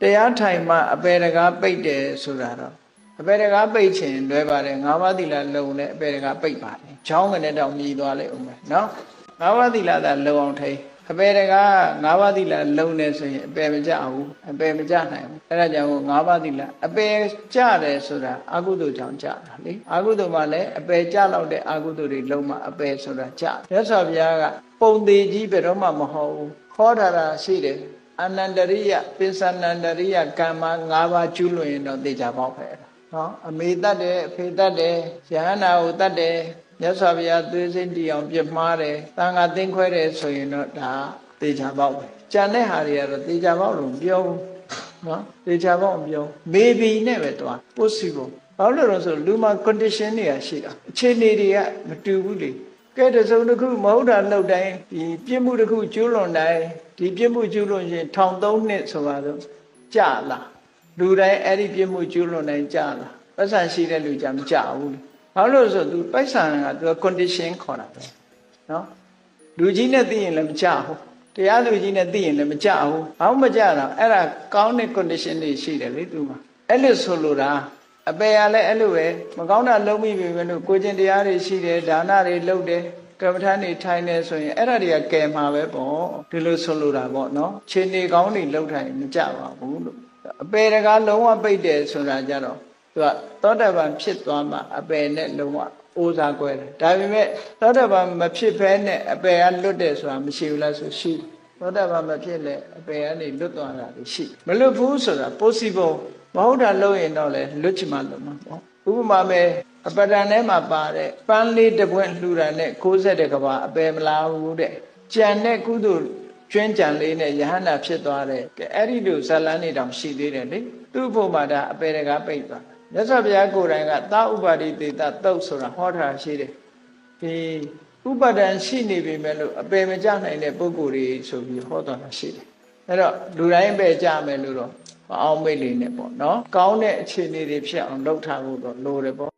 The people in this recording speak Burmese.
တရားထိုင်မှအပေတကားပိတ်တယ်ဆိုတာတော့အပေတကားပိတ်ခြင်းလွဲပါတယ်ငါးပါးသီလလုံနဲ့အပေတကားပိတ်ပါတယ်။ချောင်းကနေတော့မြည်သွားလိုက်ဦးမယ်နော်။ငါးပါးသီလသာလုံအောင်ထိအပေတကားငါးပါးသီလလုံနေဆိုရင်အပေမကြဘူးအပေမကြနိုင်ဘူး။အဲဒါကြောင့်ငါးပါးသီလအပေကြတယ်ဆိုတာအကုသိုလ်ကြောင့်ကြတာလေ။အကုသိုလ်မှလည်းအပေကြလောက်တဲ့အကုသိုလ်တွေလုံမှအပေဆိုတာကြ။မြတ်စွာဘုရားကပုံသေးကြီးဘယ်တော့မှမဟုတ်ဘူး။ခေါ်တာတာရှိတယ်။ အနန္တရိယပိဿနန္တရိယကမ္မ၅ပါးကျူးလွန်ရင်တော့သိကြပေါက်ပဲနော်အမေတတ်တယ်အဖေတတ်တယ်ယဟန္တာကိုတတ်တယ်မြတ်စွာဘုရားသွေးစိတ်တီအောင်ပြစ်မှားတယ်တန်ခါသိမ့်ခွဲတယ်ဆိုရင်တော့ဒါသိကြပေါက်ပဲကြံတဲ့ဟာတွေကတော့သိကြပေါက်လို့မပြောဘူးနော်သိကြပေါက်မပြော maybe နဲ့ပဲတွား possible ဘာလို့လဲဆိုလူမှာ condition တွေကရှိတာအခြေအနေတွေကမတူဘူးလေ ကဲတစုံတစ်ခုမဟုတ်တာလောက်တိုင်းဒီပြစ်မှုတစ်ခုကျူးလွန်တိုင်းဒီပြစ်မှုကျူးလွန်ရင်ထောင်သုံးနှစ်ဆိုပါတော့ကြာလားလူတိုင်းအဲ့ဒီပြစ်မှုကျူးလွန်တိုင်းကြာလားပတ်စံရှိတဲ့လူကြမကြာဘူးလေဘာလို့လဲဆိုသူပိုက်ဆံကသူ condition ခေါ်တာပဲနော်လူကြီးနဲ့သိရင်လည်းမကြာဘူးတရားလူကြီးနဲ့သိရင်လည်းမကြဘူး။ဘာမှမကြတော့အဲ့ဒါကောင်းတဲ့ condition တွေရှိတယ်လေသူမှာ။အဲ့လိုဆိုလိုတာ အပေရလည်းအဲ့လိုပဲမကောင်းတာလုံးမိပြီပဲလို့ကိုကျင်တရားတွေရှိတယ်ဒါနတွေလုပ်တယ်ကမ္မထာနေထိုင်နေဆိုရင်အဲ့ဒါတွေကကယ်မှာပဲပေါ့ဒီလိုဆိုလိုတာပေါ့နော်ခြေနေကောင်းတွေလှုပ်ထိုင်မကြပါဘူးလို့အပေတကားလုံးဝပိတ်တယ်ဆိုတာကြတော့သူကသောတပန်ဖြစ်သွားမှအပေနဲ့လုံးဝအိုးစားကွဲတယ်ဒါပေမဲ့သောတပန်မဖြစ်ဘဲနဲ့အပေကလွတ်တယ်ဆိုတာမရှိဘူးလားဆိုရှိတယ်သောတပန်မဖြစ်လဲအပေကနေလွတ်သွားတာရှိမလွတ်ဘူးဆိုတာ possible မဟုတ်တာလုပ်ရင်တော့လေလွတ်ချင်မှလွတ်မှာပေါ့ဥပမာမဲ့အပဒံထဲမှာပါတဲ့ပန်းလေးတစ်ပွင့်လှူတာနဲ့60ကဘာအပယ်မလားဘူးတဲ့ကြံတဲ့ကုသိုလ်ကျွင်းကြံလေးနဲ့ယဟန္တာဖြစ်သွားတဲ့ကဲအဲ့ဒီလိုဇလန်းနေတောင်ရှိသေးတယ်လေသူ့ဖို့မှာဒါအပယ်တကားပိတ်သွားမြတ်စွာဘုရားကိုယ်တိုင်ကသာဥပါတိတေတတုတ်ဆိုတာဟောထားရှိတယ်ဒီဥပါဒံရှိနေပြီမဲ့လို့အပယ်မကြနိုင်တဲ့ပုဂ္ဂိုလ်တွေဆိုပြီးဟောတော်တာရှိတယ်အဲ့တော့လူတိုင်းပဲကြမယ်လို့တော့ မအောင်မိတ်လေးနဲ့ပေါ့နော်ကောင်းတဲ့အခြေအနေတွေဖြစ်အောင်လုပ်ထားဖို့တော့လိုတယ်ပေါ့